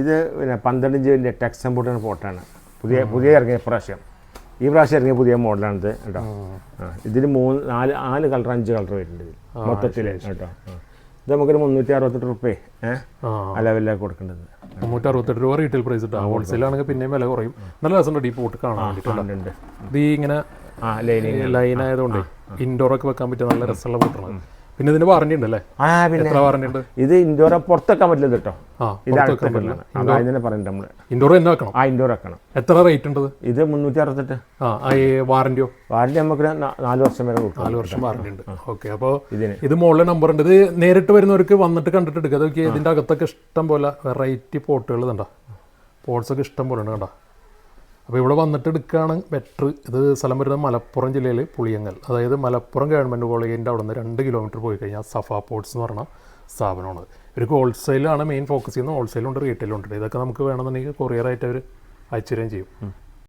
ഇത് പിന്നെ പന്ത്രണ്ട് ഇഞ്ചിന്റെ ടെക്സ് ബോട്ടിന്റെ പോട്ടാണ് പുതിയ പുതിയ ഇറങ്ങിയ പ്രാവശ്യം. ഈ പ്രാവശ്യം ഇറങ്ങിയ പുതിയ മോഡലാണിത് കേട്ടോ. ഇതിന് മൂന്ന് നാല് നാല് കളർ അഞ്ച് കളർ വരുന്നുണ്ട് ഇതിൽ മൊത്തത്തിൽ കേട്ടോ. ഇത് നമുക്കൊരു മുന്നൂറ്റി അറുപത്തെട്ട് റുപ്യ ആ. ലെവലിലാണ് കൊടുക്കേണ്ടത്. മുന്നൂറ്റി അറുപത്തെട്ട് രൂപ റീറ്റെയിൽ പ്രൈസ് ഇട്ടാ. ഹോൾസെയിൽ ആണെങ്കിൽ പിന്നെയും വില കുറയും. നല്ല രസമുണ്ട് ഈ പോട്ട് കാണാൻ ഇത് ഇങ്ങനെ ലൈൻ ആയതുകൊണ്ട് ഇൻഡോർ ഒക്കെ വെക്കാൻ പറ്റിയ നല്ല രസമുള്ള പോട്ടാണ് പിന്നെ ഇതിന് വാറണ്ടി ഉണ്ട് അല്ലേ ആ പിന്നെ എത്ര വാറണ്ടി ഉണ്ട്? ഇത് ഇൻഡോർ പുറത്തൊക്കെ പറ്റില്ല കേട്ടോ. ഇത് അടുത്ത കൊല്ലാണ് അത് അതിനെ പറയുന്നത് നമ്മൾ ഇൻഡോർ തന്നെ വെക്കണം? ആ ഇൻഡോർ വെക്കണം. എത്ര റേറ്റ് ഉണ്ട് ഇത്? മുന്നൂറ്റി അറുപത്തെട്ട് ആ ഈ വാറന്റിയോ വാറണ്ടി നമുക്ക് നാല് വർഷം വരെ കൊടുക്കും. നാല് വർഷം വാറണ്ടി ഉണ്ട്. ഓക്കെ അപ്പോൾ ഇതിന്. ഇത് മുകളിലെ നമ്പർ ഉണ്ട്. ഇത് നേരിട്ട് വരുന്നവർക്ക് വന്നിട്ട് കണ്ടിട്ട് എടുക്കുക അതൊക്കെ ഇതിന്റെ അകത്തൊക്കെ ഇഷ്ടം പോലെ വെറൈറ്റി പോട്ടുകൾ കണ്ടോ പോട്ട്സ് ഒക്കെ ഇഷ്ടം പോലെ ഉണ്ട് കണ്ട? അപ്പോൾ ഇവിടെ വന്നിട്ട് എടുക്കുകയാണ് ബെറ്റർ ഇത് സ്ഥലം വരുന്നത് മലപ്പുറം ജില്ലയിൽ പുളിയങ്ങൽ. അതായത് മലപ്പുറം ഗവൺമെന്റ് കോളേജിന്റെ അവിടെ നിന്ന് രണ്ട് കിലോമീറ്റർ പോയി കഴിഞ്ഞാൽ സഫ പോർട്സ് എന്ന് പറഞ്ഞ സ്ഥാപനമാണ് ഇവർക്ക് ഹോൾസെയിലാണ് മെയിൻ ഫോക്കസ് ചെയ്യുന്നത്. ഹോൾസെയിലുണ്ട് റീറ്റെയിലുണ്ട് ഇതൊക്കെ നമുക്ക് വേണമെന്നുണ്ടെങ്കിൽ കൊറിയറായിട്ട് അവർ അയച്ചു തരികയും ചെയ്യും.